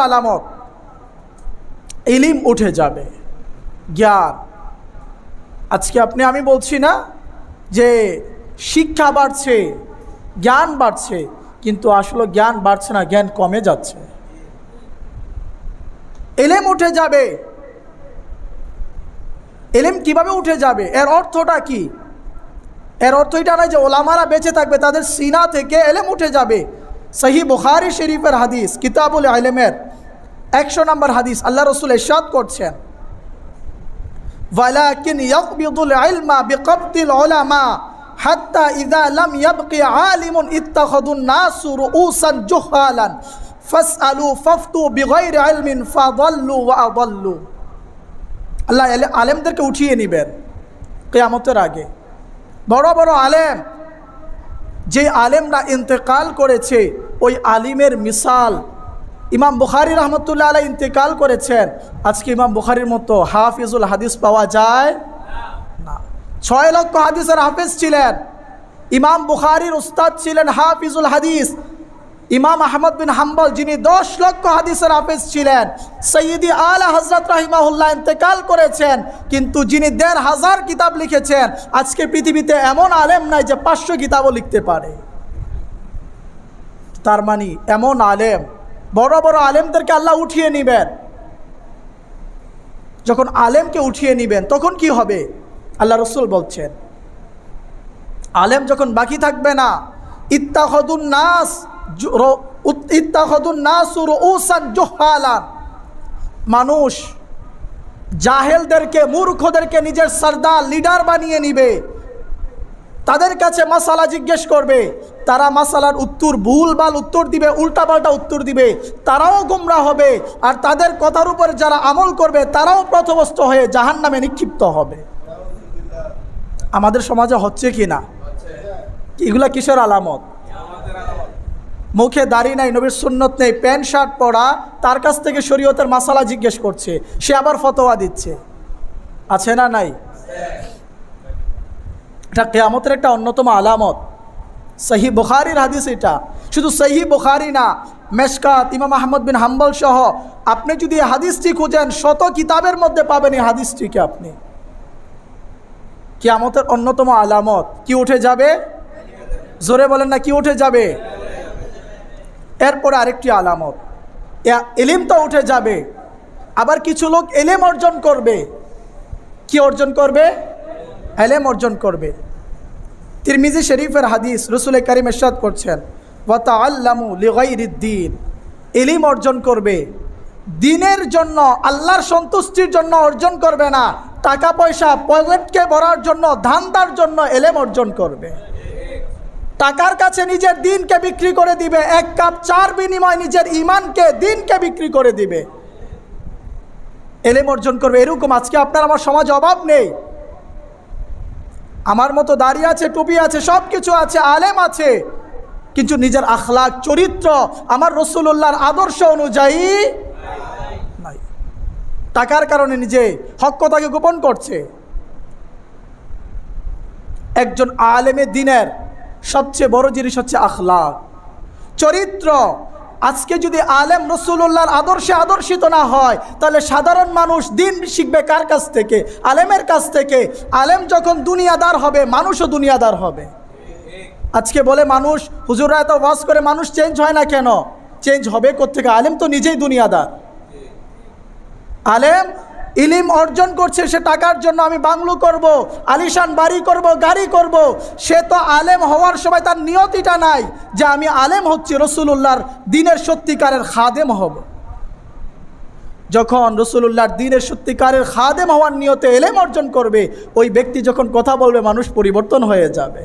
আলামত। ইলিম উঠে যাবে। জ্ঞান। আজকে আপনি, আমি বলছি না যে শিক্ষা বাড়ছে, জ্ঞান বাড়ছে, কিন্তু আসলে জ্ঞান বাড়ছে না, জ্ঞান কমে যাচ্ছে। এলেম উঠে যাবে। এলেম কীভাবে উঠে যাবে? এর অর্থটা কি? এর অর্থ এটা নয় যে ওলামারা বেঁচে থাকবে, তাদের সিনা থেকে এলেম উঠে যাবে। সহি বুখারি শরীফের হাদিস, কিতাবুল আলেমের একশো নম্বর হাদিস, আল্লাহ রসুল এরশাদ করছেন। ওয়ালাকিন ইয়াকবিদুল ইলমা বিকবতিল উলামা হাত্তা ইযা লাম ইয়াবকি আলিমুন ইত্তাখাদুন নাসু রুউসান জুহালান ফাসআলু ফাফতু বিগাইর ইলমিন ফাদাল্লু ওয়া আদাল্লু। আল্লাহ আলেমদেরকে উঠিয়ে নেবেন কেয়ামতের আগে। বড় বড় আলেম, যে আলেমরা ইন্তেকাল করেছে, ওই আলিমের মিসাল ইমাম বুখারি রহমতুল্লাহ আলাই ইন্তেকাল করেছেন। আজকে ইমাম বুখারির মতো হাফিজুল হাদিস পাওয়া যায় না। ছয় লক্ষ হাদিসের হাফিজ ছিলেন। ইমাম বুখারির উস্তাদ ছিলেন হাফিজুল হাদিস। ইমাম আহমদ বিন হাম্বল, যিনি দশ লক্ষ হাদিসের হাফিজ ছিলেন, সৈয়দি আলা হজরত রাহিমাহুল্লাহ ইন্তেকাল করেছেন, কিন্তু যিনি দেড় হাজার কিতাব লিখেছেন, আজকে পৃথিবীতে এমন আলেম নাই যে পাঁচশো কিতাবও লিখতে পারে। তার মানে এমন আলেম বড় বড় আলেমদেরকে আল্লাহ উঠিয়ে নেবেন। যখন আলেমকে উঠিয়ে নেবেন, তখন কি হবে? আল্লাহ রসুল বলছেন, আলেম যখন বাকি থাকবে না ইত্তাহদুন নাস ইত্তাহদুন নাস রুউসান জুহালান। মানুষ জাহেলদেরকে, মূর্খদেরকে নিজের সর্দার, লিডার বানিয়ে নিবে। তাদের কাছে মাসালা জিজ্ঞেস করবে। তারা মাসালার উত্তর ভুলভাল উত্তর দিবে উল্টাপাল্টা উত্তর দিবে। তারাও গুমরা হবে। আর তাদের কথার উপর যারা আমল করবে, তারাও প্রথমস্ত হয়ে জাহান নামে নিক্ষিপ্ত হবে। আমাদের সমাজে হচ্ছে কি না? এগুলা কিসের আলামত? মুখে দাড়ি নাই, নবীর সুন্নত নেই, প্যান্ট, শার্ট পরা, তার কাছ থেকে শরীয়তের মাসালা জিজ্ঞেস করছে। সে আবার ফতোয়া দিচ্ছে। আছে না নাই? এটা কেয়ামতের একটা অন্যতম আলামত। সহি বুখারির হাদিস এটা। শুধু সহি বুখারি না, মেশকাত, ইমাম আহমদ বিন হাম্বল সহ আপনি যদি এই হাদিসটি খুঁজেন, শত কিতাবের মধ্যে পাবেন এই হাদিসটিকে আপনি। কেয়ামতের অন্যতম আলামত। কি উঠে যাবে? জোরে বলেন না, কি উঠে যাবে? এরপরে আরেকটি আলামত। এ- এলিম তো উঠে যাবে, আবার কিছু লোক এলেম অর্জন করবে। কি অর্জন করবে? এলেম অর্জন করবে। তিরমিজি শরীফের হাদিস রসুল করিম এরশাদ করছেন ওয়াতা আল্লামু লিগাইরিদ্দিন এলিম অর্জন করবে। দিনের জন্য আল্লাহর সন্তুষ্টির জন্য অর্জন করবে না টাকা পয়সা পকেটকে ভরার জন্য, ধান্দার জন্য এলেম অর্জন করবে। টাকার কাছে নিজের দিনকে বিক্রি করে দিবে, এক কাপ চার বিনিময় নিজের ইমানকে দিনকে বিক্রি করে দিবে। এলেম অর্জন করবে, এরকম আজকে আপনার আমার সমাজে অভাব নেই। আমার মতো দাড়ি আছে, টুপি আছে সব কিছু আছে, আলেম আছে। কিন্তু নিজের আখলাক, চরিত্র আমার রসুল্লাহর আদর্শ অনুযায়ী নাই। টাকার কারণে নিজে হক কথাকে গোপন করছে। একজন আলেমে দিনের সবচেয়ে বড় জিনিস হচ্ছে আখলাক। চরিত্র আজকে যদি আলেম রসুল্লাহর আদর্শে আদর্শিত না হয়, তাহলে সাধারণ মানুষ দিন শিখবে কার কাছ থেকে? আলেমের কাছ থেকে। আলেম যখন দুনিয়াদার হবে, মানুষও দুনিয়াদার হবে। আজকে বলে মানুষ, হুজুররা এত ওয়াজ করে, মানুষ চেঞ্জ হয় না কেন? চেঞ্জ হবে কোথেকে আলেম তো নিজেই দুনিয়াদার। আলেম ইলিম অর্জন করছে সে টাকার জন্য, আমি বাংলো করব, আলিশান বাড়ি করব, গাড়ি করব। সে তো আলেম হওয়ার সময় তার নিয়তিটা নাই যে আমি আলেম হচ্ছি রসুল্লাহর দিনের সত্যিকারের খাদেম হব। যখন রসুল্লাহর দিনের সত্যিকারের খাদেম হওয়ার নিয়তে এলেম অর্জন করবে, ওই ব্যক্তি যখন কথা বলবে, মানুষ পরিবর্তন হয়ে যাবে।